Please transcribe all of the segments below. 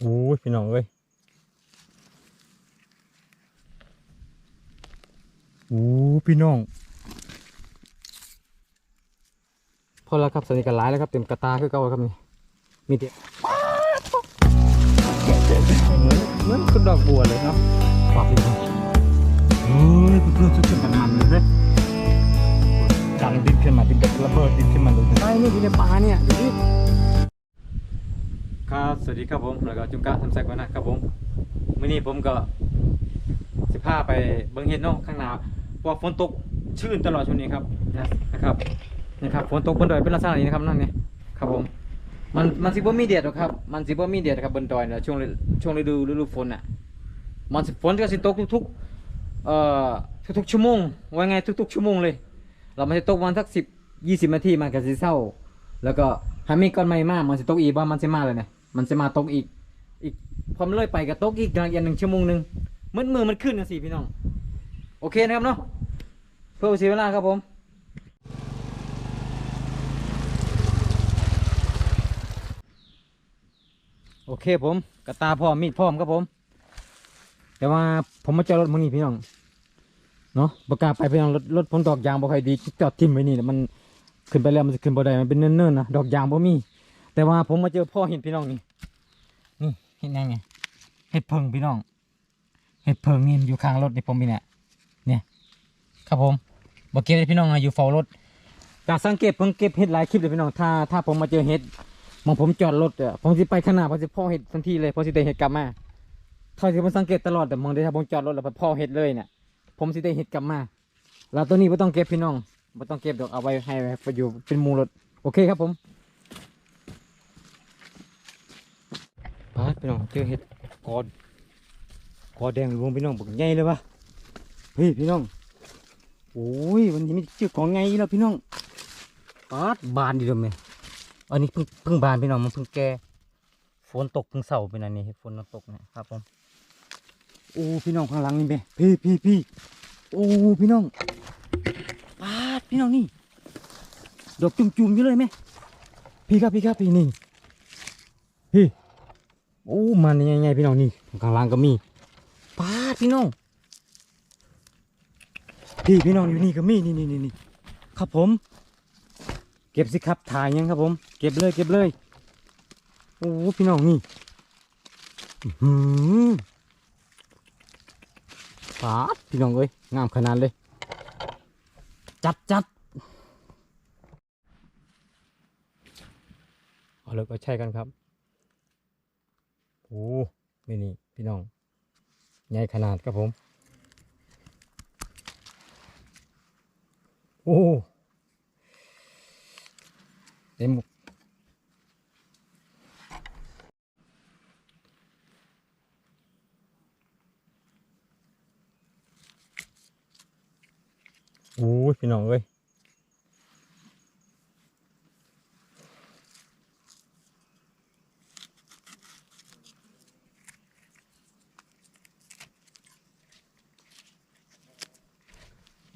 โอ้ยพี่น้องเอ้ยโอ้พี่น้องพอแล้วครับสนิทกันหลายแล้วครับเต็มกระตาคือเก่าครับนี่มีแต่เหมือนเหมือนคุณดอกบัวเลยเนาะปรับดีกว่าเฮ้ยเพื่อนๆช่วยกันมันเลยเด้ดังดินขึ้นมาดินแบบระเบิดดินขึ้นมาเลยใช่นี่อยู่ในป่าเนี่ยดูดิ ครับ สวัสดีครับผมแล้วก็จุงกะทำแซกวันนะครับผมมื้อนี้ผมก็สิพาไปเบิ่งเห็ดเนาะข้างหน้าเพราะว่าฝนตกชื้นตลอดช่วงนี้ครับนะครับนี่ครับฝนตกบนดอยเป็นลักษณะนี้นะครับนั่นนี่ครับผมมันมันสิบ่มีแดดหรอกครับมันสิบ่มีแดดครับบนดอยนี่ยช่วงช่วงฤดูฤดูฝนอะมันฝนก็สิตกทุกๆเอ่อทุกๆชั่วโมงว่าไงทุกๆชั่วโมงเลย เรามันจะตกวันสักสิบยี่สิบนาทีมันก็สิเศร้า แล้วก็ถ้ามีก้อนใหม่มากมันจะตกอีกว่ามันจะมาเลยเนี่ย มันจะมาตกอีก อีกพอมันเลยไปก็ตกอีกอย่างหนึ่งชั่วโมงหนึ่งมืดมือมันขึ้นนะสิพี่น้อง โอเคนะครับเนาะเพื่อเสียเวลาครับผมโอเคผมกระตาพร้อมมีดพร้อมครับผม แต่ว่าผมมาจอดรถมือนี่พี่น้องเนาะประกาศไปพี่น้องรถรถผมดอกยางบ่ค่อยดีจอดทิ่มไว้นี่มันขึ้นไปแล้วมันจะขึ้นบ่ได้มันเป็นเนิ่นๆนะดอกยางบ่มี แต่ว่าผมมาเจอพ่อเห็นพี่น้องนี่นี่เห็นยังไงเห็ดเพิงพี่น้อง เห็ดเพิงนี่มอยู่ข้างรถนี่ผมมีเนี่ยเนี่ยครับผมบอกเก็บเลยพี่น้องอะอยู่เฝ้ารถจากสังเกตผมเก็บเห็ดหลายคลิปเลยพี่น้องถ้าถ้าผมมาเจอเห็ดมองผมจอดรถอะผมจะไปข้างหน้าผมจะพ่อเห็ดทันทีเลยเพราะสิได้เห็ดกลับมาเท่าที่ผมสังเกตตลอดแต่มองได้ถ้าผมจอดรถแล้วพ่อเห็ดเลยเนี่ยผมสิได้เห็ดกลับมาแล้วตัวนี้ไม่ต้องเก็บพี่น้องไม่ต้องเก็บดอกเอาไว้ให้ไปอยู่เป็นมูรถโอเคครับผม พาดพี่น้องเจอเห็ดกอดกอแดงรวงพี่น้องบอกใหญ่เลยวะเฮ้ยพี่น้องโอ้ยวันนี้มีชื่อของไงแล้วพี่น้องปาดบานดีเดิมเลยอันนี้เพิ่งเพิ่งบานพี่น้องมันเพิ่งแก่ฝนตกเพิ่งเสาเป็นอันนี้ฝนตกนะครับผมโอ้พี่น้องข้างหลังนี่แม่พี่พี่พี่โอ้พี่น้องปาดพี่น้องนี่ดอกจุ่มๆอยู่เลยไหมพี่ครับพี่ครับพี่นี่พี่ โอ้มันยังไงพี่น้องนี่ข้างล่างก็มีปาดพี่น้องพี่พี่น้องอยู่นี่ก็มีนี่นี่นี่ครับผม เก็บสิครับถ่ายยังครับผม เก็บเลยเก็บเลยโอ้พี่น้องนี่หือปาดพี่น้องเอ้ยงามขนาดเลย จัดจัดเอาเลยก็ใช่กันครับ อ้นี่นี่พี่น้องใหญ่ขนาดครับผมโอ้เต็มโอ้ยพี่น้องเอ้ย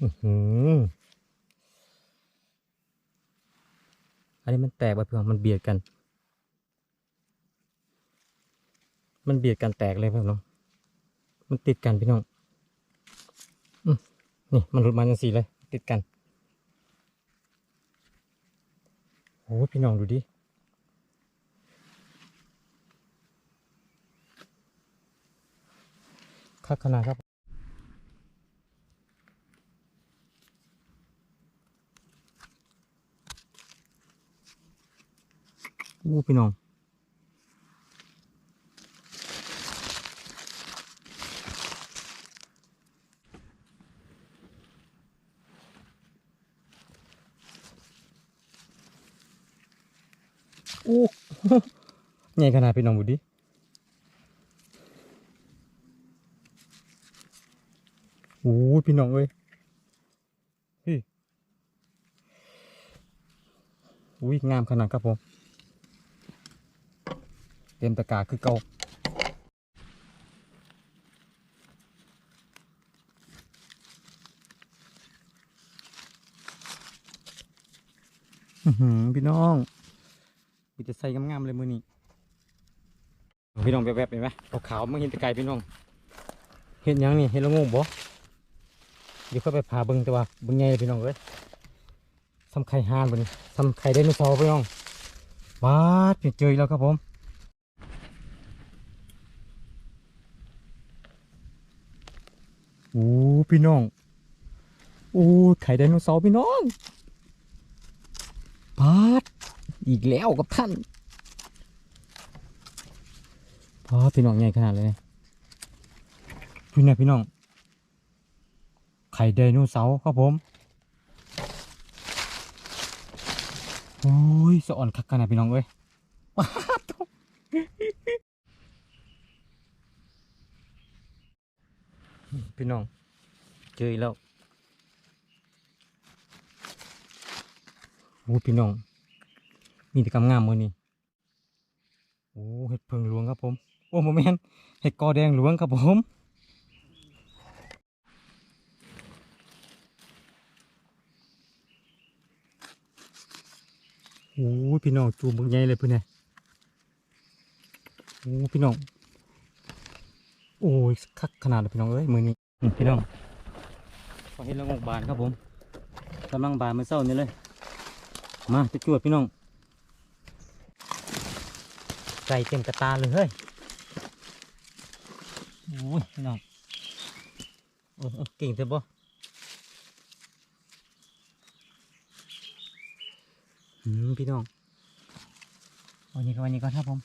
อันนี้มันแตกไปเพี่องมันเบียดกัน มันเบียดกันแตกเลยเพี่อนน้องมันติดกันพี่น้องนี่มันหลุดมาจังสีเลย ติดกันโอ้พี่น้องดูดิคักขนาดครับ อ้พี่น้องโอ้ใหญ่ขนาดพี่น้องบุดิโอ้ยพี่น้องเอ้ยพี่อุ้ยงามขนาดครับผม เต็มตะกร้าคือเก่าอื้อหือพี่น้องมีแต่ใส่งามๆเลยมือนี้พี่น้องแบบๆเห็นไหมขาวๆมันเห็นแต่ไกลพี่น้อง เห็นหยังนี่เห็นและงูบ่เดี๋ยวค่อยไปพาเบิ่งแต่ว่าเบิ่งไงพี่น้องเอ้ยทำไข่ห่านบนทำไข่ไดโนเสาร์พี่น้องบาดนี่เจออีกแล้วครับผม โอ้พี่น้อง โอ้ไข่ไดโนเสาร์พี่น้องบาดอีกแล้วกับท่านบาดพี่น้องใหญ่ขนาดเลยพี่นะพี่น้อง ไข่ไดโนเสาร์ครับผมโอ้ยสะอ่อนคักกันนะพี่น้องเอ้ย ป๊าดโถ่ พี่น้อง เจออีกแล้วโอ้พี่น้อง มีแต่กำงามมือนี่โอ้เห็ดเพิงหลวงครับผม โอ้โมเมนเห็ดกอแดงหลวงครับผมโอ้พี่น้องจูบมึงใหญ่เลยเพื่อนเนี่ยโอ้พี่น้อง โอ้ยคักขนาดเลยพี่น้องเอ้ยมือนี้ พี่น้องพอเห็นแล้วงกบานครับผมกำลังบานมือเศร้านี่เลย มาจะจวดพี่น้องใส่เต็มกระตาเลยเฮ้ยโอ้ยพี่น้องโอ้โอ้เก่งเถอะบ่อืมพี่น้องวันนี้ก็วันนี้ก่อนครับผม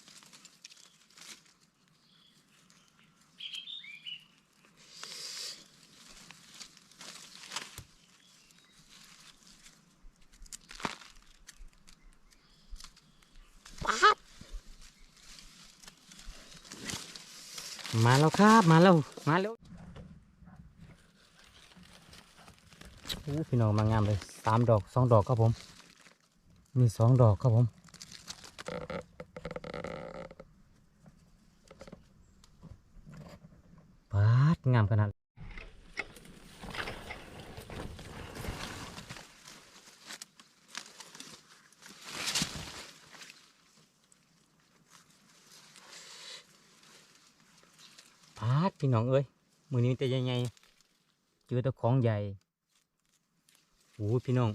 มาแล้วครับมาแล้วมาแล้วโอ้พี่น้องมางามเลยสามดอกสองดอกครับผม มีสองดอกครับผมปาดงามขนาด พี่น้องเอ้ยมือนี้แต่ใหญ่เจอแตะของใหญ่โอ้พี่น้อง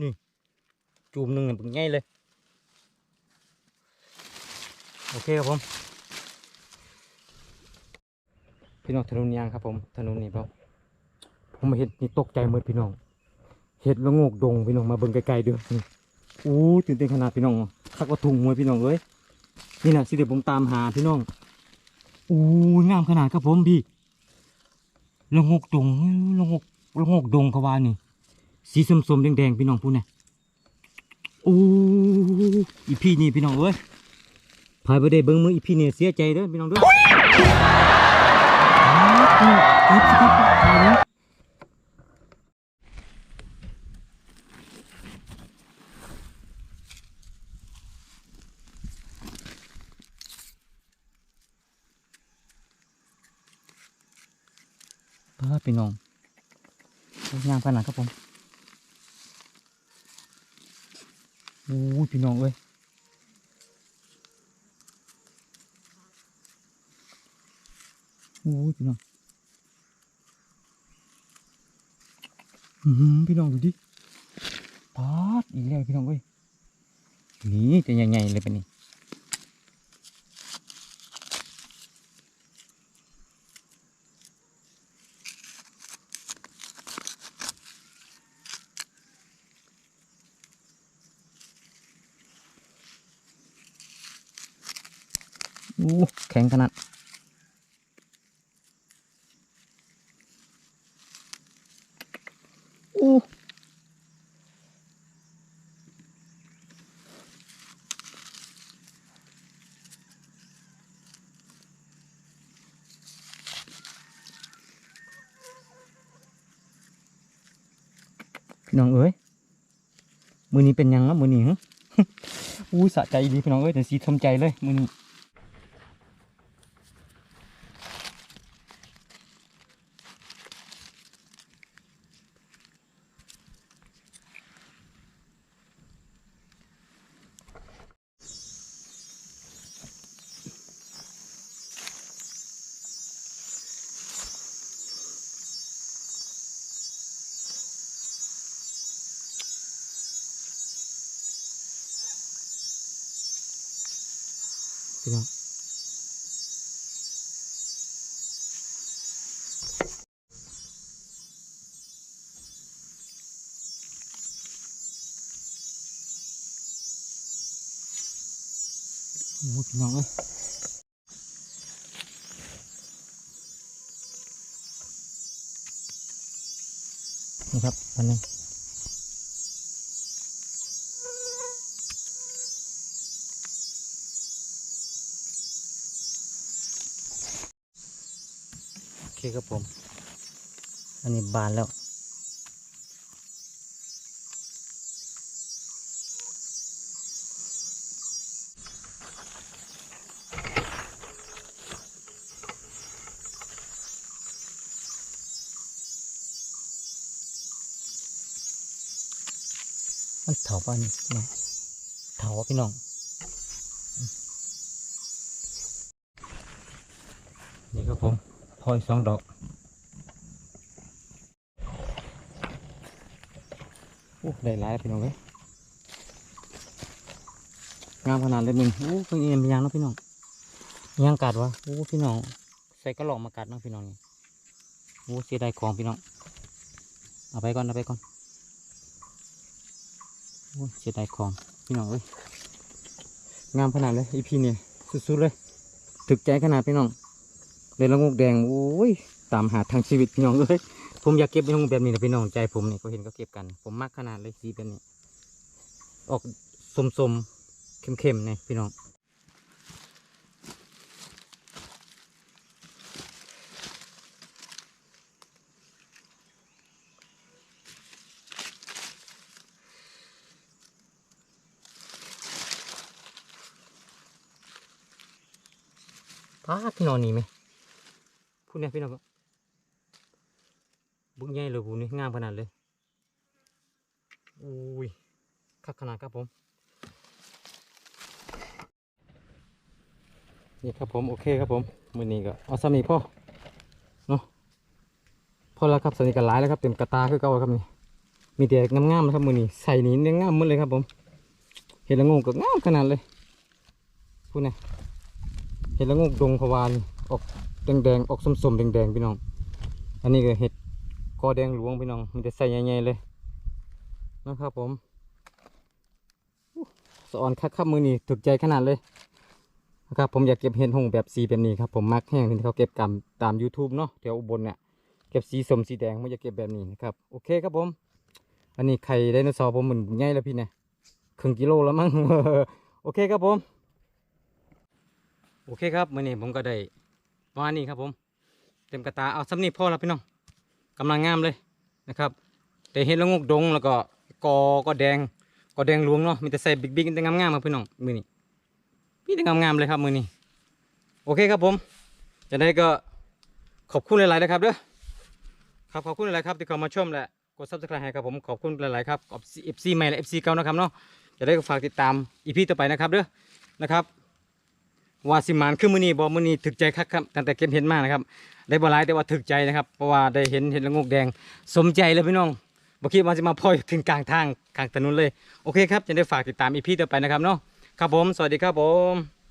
นี่ จูมหนึ่งเนี่ยเป็นใหญ่เลย โอเคครับผม พี่น้องถนนยางครับผมถนนนี่เปล่าผมมาเห็นนี่ตกใจหมดพี่น้อง เห็ดละโงกดงพี่น้องมาเบิ่งไกลๆเด้อนี่อู้ตื่นเต้นขนาดพี่น้องคักว่าถุงมวยพี่น้องเอ้ยนี่นะสิเดี๋ยวผมตามหาพี่น้อง อู้งามขนาดครับผมพี่ละโงกดงละโงกละโงกดงขวานี่ สีส้มๆแดงๆพี่น้องพูดเนี่ยอู้อีพี่นี่พี่น้องเอ้ยพายไปได้เบิ้งมืออีพี่เนี่ยเสียใจเด้อพี่น้องเด้อ ป้า พี่น้องยางขนาดครับผมโอ้ยพี่น้องเอ้ยโอ้ยพี่น้องอือหือพี่น้องดูดิปาดอีกแล้วพี่น้องเอ้ยนี่จะใหญ่ๆเลยปะนี่ แข็งขนาดโอ้พี่น้องเอ้ย มือนี้เป็นยังอะมือนี้ฮะอู้สะใจดีพี่น้องเอ้ยแต่สีทมใจเลยมือนี้ พี่น้องโอ้พี่น้องเอ้ยนี่ครับอันหนึง โอเคครับผม อันนี้บานแล้ว มันเถาป่ะนี่น้องเถาอะพี่น้องนี่ครับผม พอยสองดอกโอ้ได้หลายพี่น้องเว้ยงามขนาดเลยมึงโอ้เพิ่งเอ็นไปยังนะพี่น้องยังกัดวะโอ้พี่น้องใส่กระหลองมากัดเนาะพี่น้องนี่โอ้เสียดายของพี่น้องเอาไปก่อนเอาไปก่อนโอ้เสียดายของพี่น้องเอ้ยงามขนาดเลยอีพีนี่ยสุดๆเลยถึกใจขนาดพี่น้อง เลยละงกแดงโอ้ยตามหาทางชีวิตพี่น้องเลยผมอยากเก็บละงกแบบนี้นะพี่น้องใจผมเนี่ยก็เห็นก็เก็บกัน ผมมักขนาดเลยสีแบบนี้ออกสมๆเข้มๆเนี่ยพี่น้องป้าดพี่น้องนี่ไหม พูดเนี่ยพี่น้องบึ้งใหญ่เลยพูนี่งามขนาดเลยอุ้ยคักขนาดครับผม นี่ครับผม โอเคครับผมมือนี้ก็เอาสามีพ่อเนาะพอแล้วครับสามีกันหลายแล้วครับเต็มกระตาคือเก่าครับนี่มีแต่งามๆนะครับมือนี้ใส่นี้เนี่ยงามหมดเลยครับผม เห็ดละโงก็งามขนาดเลยพูดนะเห็ดละโงดงพะวาน ออกแดงๆออกส้มๆแดงๆพี่น้อง อันนี้ก็เห็ดกอแดงหลวงพี่น้องมีแต่ใส่ใหญ่ๆเลยนะครับผมสออนคักคับมือนี้ถูกใจขนาดเลยนะครับผมอยากเก็บเห็ดหงแบบสีแบบนี้ครับผมมักแห้งที่เขาเก็บกันตาม YouTube เนาะแถวอุบลเนี่ยเก็บสีสมสีแดงไม่อยากเก็บแบบนี้นะครับโอเคครับผม อันนี้ไข่ไดโนเสาร์ผมเหมือนง่ายแล้วพี่เนี่ยครึ่งกิโลแล้วมั้งโอเคครับผม โอเคครับมื่อนี้ผมก็ได้ ประมาณนี้ครับผม เต็มกระตาเอาซ้ำนี่พอแล้วพี่น้องกำลังงามเลยนะครับ แต่เห็ดละงกดงแล้วก็กอก็แดงกอแดงหลวงเนาะมีแต่ใส่บิ๊กๆแต่งามๆครับพี่น้องมือนี้พี่แต่งามๆเลยครับมือนี้โอเคครับผมจะได้ก็ขอบคุณหลายๆนะครับเด้อครับขอบคุณหลายๆครับที่เข้ามาชมและกดซับสไครต์ให้ครับผมขอบคุณหลายๆครับขอบเอฟซีใหม่และเอฟซีเก่านะครับเนาะจะได้ก็ฝากติดตามอีพีต่อไปนะครับเด้อนะครับ ว่าสิมานคือมือนี้บอมือนี้ถึกใจคับครับตั้งแต่เก็บเห็นมานะครับ ได้บ่หลายแต่ว่าถึกใจนะครับ เพราะว่าได้เห็นเห็นละงกแดง สมใจเลยพี่น้องบ่คิดว่าจะมาพ่อยถึงกลางทางกลางถนนเลย โอเคครับจะได้ฝากติดตามอีพีต่อไปนะครับเนาะครับผม สวัสดีครับผม